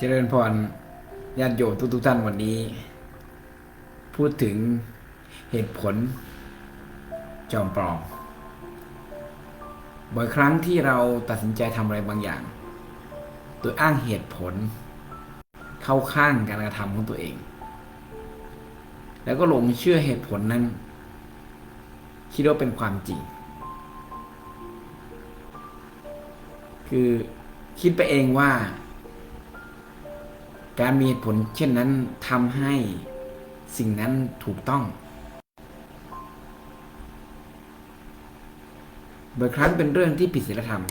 เจริญพรญาติโยมทุกๆท่านวันนี้ พูดถึงเหตุผล จอมปลอมบ่อยครั้งที่เราตัดสินใจทำอะไรบางอย่าง โดยอ้างเหตุผล เข้าข้างการกระทำของตัวเอง แล้วก็หลงเชื่อเหตุผลนั้น คิดว่าเป็นความจริง คือคิดไปเองว่า การมีเหตุผลเช่นนั้นทำให้สิ่งนั้นถูกต้องบางครั้งเป็นเรื่องที่ผิดศีลธรรม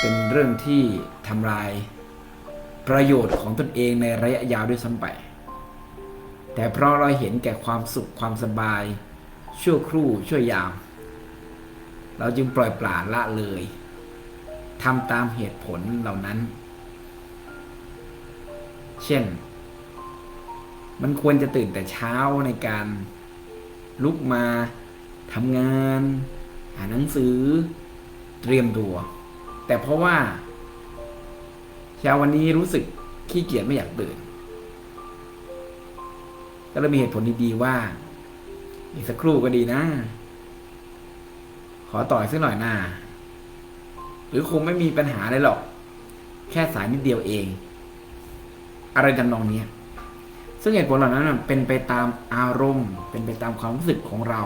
เป็นเรื่องที่ทำลายประโยชน์ของตนเองในระยะยาวด้วยซ้ำไป แต่เพราะเราเห็นแก่ความสุขความสบาย ชั่วครู่ชั่วยาม เราจึงปล่อยปละละเลยทำตามเหตุผลเหล่านั้น เช่น มันควรจะตื่นแต่เช้าในการลุกมาทำงานอ่านหนังสือ เตรียมตัว แต่เพราะว่าเช้าวันนี้รู้สึกขี้เกียจไม่อยากตื่น ก็เลยมีเหตุผลดีๆว่า อีกสักครู่ก็ดีนะ ขอต่อยสักหน่อยหน้าหรือคงไม่มีปัญหาอะไรหรอก แค่สายนิดเดียวเอง อะไรจำนองนี้ ซึ่งเหตุผลเหล่านั้นเป็นไปตามอารมณ์ เป็นไปตามความรู้สึกของเรา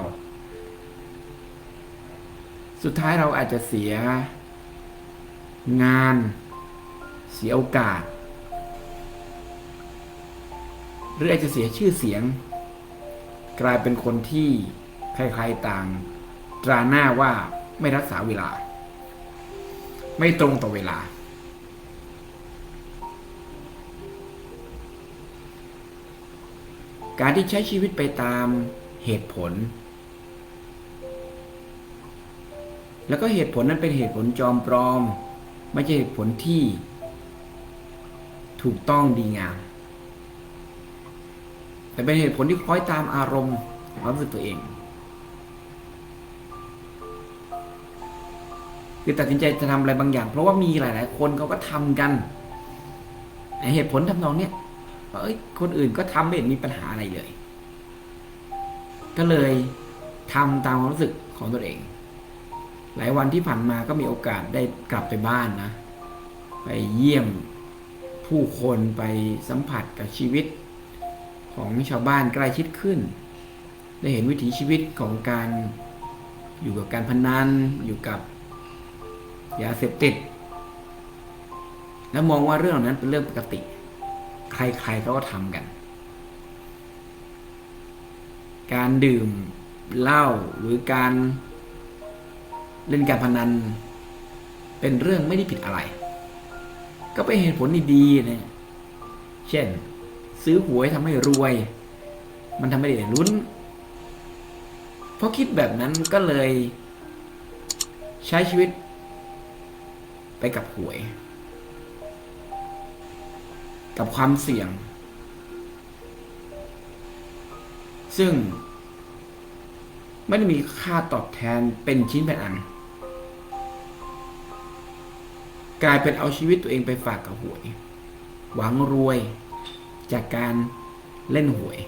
สุดท้ายเราอาจจะเสียงาน เสียโอกาส หรืออาจจะเสียชื่อเสียง กลายเป็นคนที่ใครๆต่าง ตราหน้าว่าไม่รักษาเวลา ไม่ตรงต่อเวลา การที่ใช้ชีวิตไปตามเหตุผล แล้วก็เหตุผลนั้นเป็นเหตุผลจอมปลอม ไม่ใช่เหตุผลที่ ถูกต้องดีงาม แต่เป็นเหตุผลที่คล้อยตามอารมณ์ความรู้สึกตัวเองคือตัดสินใจจะทำอะไรบางอย่าง เพราะว่ามีหลาย ๆ คนเขาก็ทำกันเหตุผลทำนองเนี้ย ว่าเอ้ยคนอื่นก็ทำไม่เห็นมีปัญหาอะไรเลย ก็เลยทำตามความรู้สึกของตัวเอง หลายวันที่ผ่านมาก็มีโอกาสได้กลับไปบ้านนะ ไปเยี่ยมผู้คนไปสัมผัสกับชีวิตของชาวบ้านใกล้ชิดขึ้น ได้เห็นวิถีชีวิตของการอยู่กับการพนันอยู่กับยาเสพติด แล้วมองว่าเรื่องเหล่านั้นเป็นเรื่องปกติ ใครๆเขาก็ทำกัน การดื่มเหล้าหรือการเล่นการพนัน เป็นเรื่องไม่ได้ผิดอะไร ก็เป็นเหตุผลดีๆนะเช่น ซื้อหวยทำให้รวย มันทำให้เด็กลุ้นเพราะคิดแบบนั้นก็เลย ใช้ชีวิตไปกับหวย กับความเสี่ยง ซึ่ง ไม่ได้มีค่าตอบแทนเป็นชิ้นเป็นอัน กลายเป็นเอาชีวิตตัวเองไปฝากกับหวย หวังรวยจากการเล่นหวย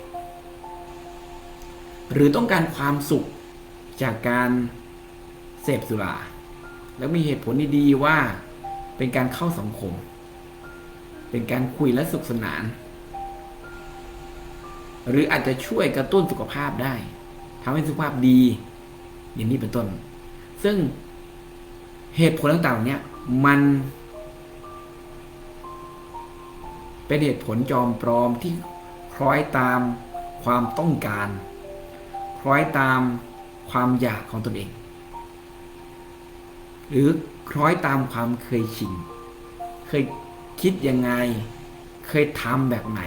หรือต้องการความสุขจากการเสพสุราแล้วมีเหตุผลดีๆว่าเป็นการเข้าสังคม เป็นการคุยและสุขสนาน หรืออาจจะช่วยกระตุ้นสุขภาพได้ทำให้สุขภาพดี อย่างนี้เป็นต้น ซึ่งเหตุผลต่างๆเนี่ยมันเป็นเหตุผลจอมปลอมที่คล้อยตามความต้องการ คล้อยตามความอยากของตนเอง หรือคล้อยตามความเคยชินเคย คิดยังไง เคยทำแบบไหน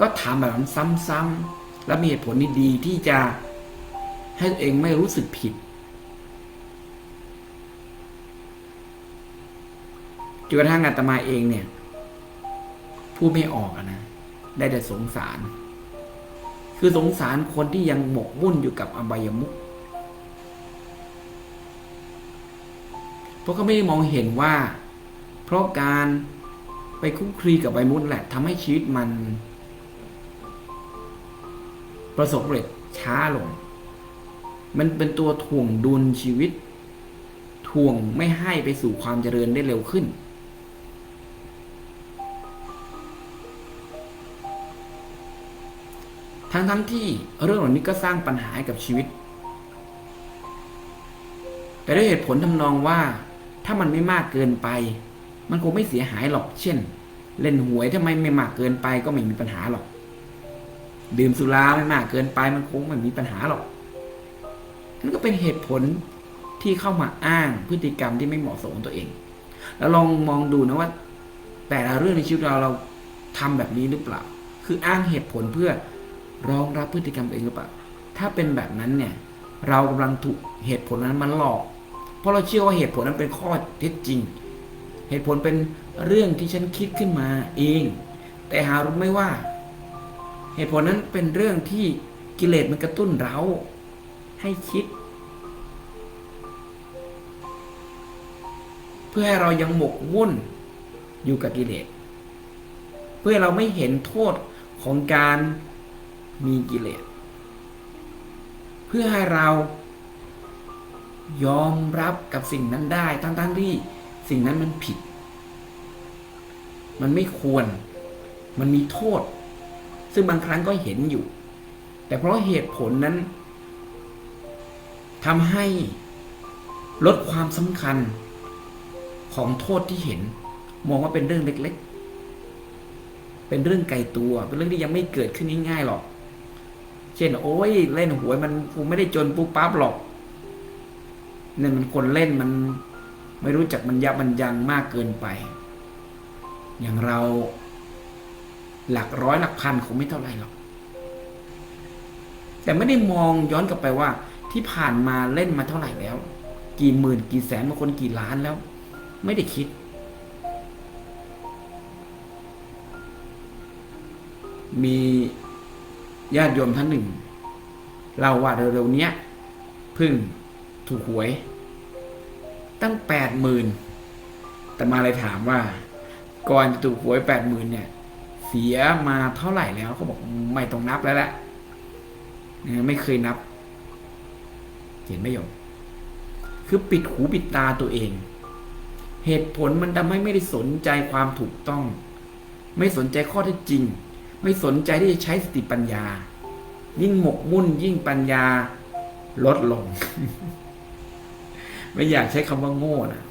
ก็ทำแบบนั้นซ้ำๆและมีเหตุผลดีๆที่จะให้ตัวเองไม่รู้สึกผิดจนกระทั่งอาตมาเองเนี่ยพูดไม่ออกนะ ได้แต่สงสาร คือสงสารคนที่ยังหมกมุ่นอยู่กับอบายมุขเพราะเขาไม่ได้มองเห็นว่า ราะการไปคลุกคลีกับใบมุดแหละทำให้ชีวิตมัน ประสบความสำเร็จช้าลง มันเป็นตัวถ่วงดุลชีวิต ถ่วงไม่ให้ไปสู่ความเจริญได้เร็วขึ้น ทั้งทั้งที่เรื่องเหล่านี้ก็สร้างปัญหาให้กับชีวิต แต่ด้วยเหตุผลทำนองว่าถ้ามันไม่มากเกินไป มันคงไม่เสียหายหรอก เช่น เล่นหวยถ้าไม่ไม่มากเกินไปก็ไม่มีปัญหาหรอก ดื่มสุราไม่มากเกินไปมันคงไม่มีปัญหาหรอกนั่นก็เป็นเหตุผลที่เข้ามาอ้างพฤติกรรมที่ไม่เหมาะสมของตัวเอง แล้วลองมองดูนะว่า แต่ละเรื่องในชีวิตเราเราทำแบบนี้หรือเปล่า คืออ้างเหตุผลเพื่อรองรับพฤติกรรมตัวเองหรือเปล่า ถ้าเป็นแบบนั้นเนี่ย เรากำลังถูกเหตุผลนั้นมันหลอก เพราะเราเชื่อว่าเหตุผลนั้นเป็นข้อเท็จจริง เหตุผลเป็นเรื่องที่ฉันคิดขึ้นมาเอง แต่หารู้ไหมว่า เหตุผลนั้นเป็นเรื่องที่กิเลสมันกระตุ้นเราให้คิด เพื่อให้เรายังหมกมุ่นอยู่กับกิเลสเพื่อเราไม่เห็นโทษของการมีกิเลสเพื่อให้เรายอมรับกับสิ่งนั้นได้ทั้งๆที่ สิ่งนั้นมันผิด มันไม่ควร มันมีโทษ ซึ่งบางครั้งก็เห็นอยู่ แต่เพราะเหตุผลนั้นทำให้ลดความสำคัญของโทษที่เห็น มองว่าเป็นเรื่องเล็ก ๆ เป็นเรื่องไกลตัว เป็นเรื่องที่ยังไม่เกิดขึ้นง่ายๆหรอก เช่น โอ้ยเล่นหวยมันกูไม่ได้จนปุ๊บปั๊บหรอกเนี่ยมันคนเล่นมัน ไม่รู้จักมันยับมันยังมากเกินไป อย่างเราหลักร้อยหลักพันคงไม่เท่าไหร่หรอก แต่ไม่ได้มองย้อนกลับไปว่า ที่ผ่านมาเล่นมาเท่าไหร่แล้ว กี่หมื่นกี่แสนบางคนกี่ล้านแล้ว ไม่ได้คิด มีญาติโยมท่านหนึ่งเล่าว่าเร็วๆเนี้ยพึ่งถูกหวย ตั้งแปดหมื่นแต่มาเลยถามว่า ก่อนจะถูกหวยแปดหมื่นเนี่ย เสียมาเท่าไหร่แล้วเขาบอกไม่ต้องนับแล้วแหละนะไม่เคยนับ เห็นไหมโยมคือปิดหูปิดตาตัวเอง เหตุผลมันทำให้ไม่ได้สนใจความถูกต้อง ไม่สนใจข้อเท็จจริง ไม่สนใจที่จะใช้สติปัญญา ยิ่งหมกมุ่นยิ่งปัญญาลดลง ไม่อยากใช้คำว่าโง่นะ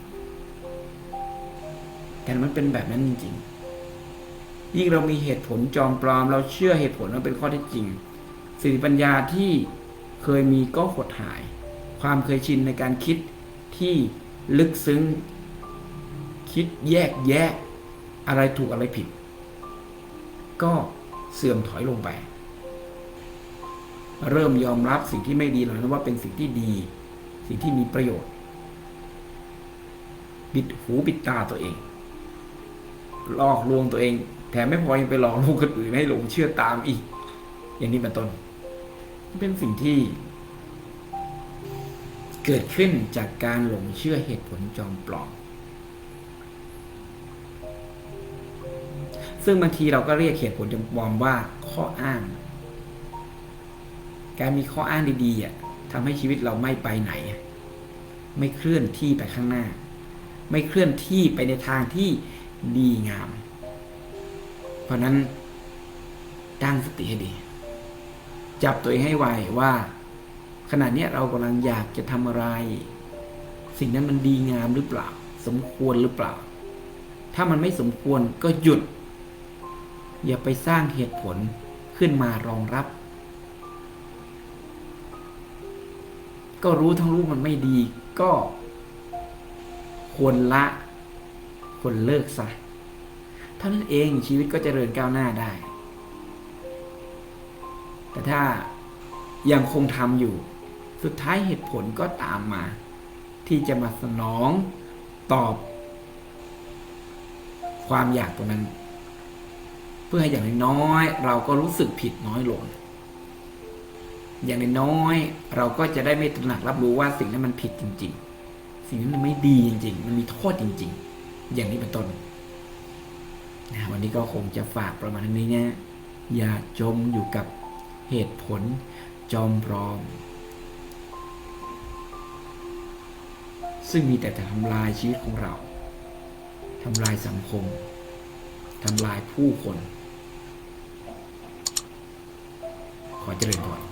แต่มันเป็นแบบนั้นจริงๆ ยิ่งเรามีเหตุผลจอมปลอม เราเชื่อเหตุผลว่าเป็นข้อเท็จจริงสติปัญญาที่เคยมีก็หดหาย ความเคยชินในการคิดที่ลึกซึ้ง คิดแยกแยะ อะไรถูกอะไรผิด ก็เสื่อมถอยลงไป เริ่มยอมรับสิ่งที่ไม่ดีเหล่านั้นว่าเป็นสิ่งที่ดี สิ่งที่มีประโยชน์ บิดหูบิดตาตัวเอง หลอกลวงตัวเอง แถมไม่พอยังไปหลอกลวงคนอื่นให้หลงเชื่อตามอีก อย่างนี้เป็นต้น เป็นสิ่งที่ เกิดขึ้นจากการหลงเชื่อเหตุผลจอมปลอม ซึ่งบางทีเราก็เรียกเหตุผลจอมปลอมว่าข้ออ้าง การมีข้ออ้างดีๆอะทำให้ชีวิตเราไม่ไปไหน ไม่เคลื่อนที่ไปข้างหน้า ไม่เคลื่อนที่ไปในทางที่ดีงาม เพราะนั้นตั้งสติให้ดี จับตัวเองให้ไวว่า ขณะนี้เรากำลังอยากจะทำอะไร สิ่งนั้นมันดีงามหรือเปล่า สมควรหรือเปล่า ถ้ามันไม่สมควรก็หยุด อย่าไปสร้างเหตุผลขึ้นมารองรับ ก็รู้ทั้งรู้มันไม่ดีก็ ควรละควรเลิกซะเท่านั้นเองชีวิตก็จเจริญก้าวหน้าได้ แต่ถ้ายังคงทำอยู่ สุดท้ายเหตุผลก็ตามมา ที่จะมาสนองตอบ ความอยากตรงนั้น เพื่อให้อย่างน้อยเราก็รู้สึกผิดน้อยลงอย่างน้อยเราก็จะได้ไม่ตระหนักรับรู้ว่าสิ่งนั้นมันผิดจริง ๆ สิ่งนั้นมันไม่ดีจริง ๆ มันมีโทษจริง ๆ อย่างนี้เป็นต้นนะวันนี้ก็คงจะฝากประมาณนี้นะอย่าจมอยู่กับเหตุผลจอมปลอม ซึ่งมีแต่จะทำลายชีวิตของเราทำลายสังคมทำลายผู้คน ขอเจริญพร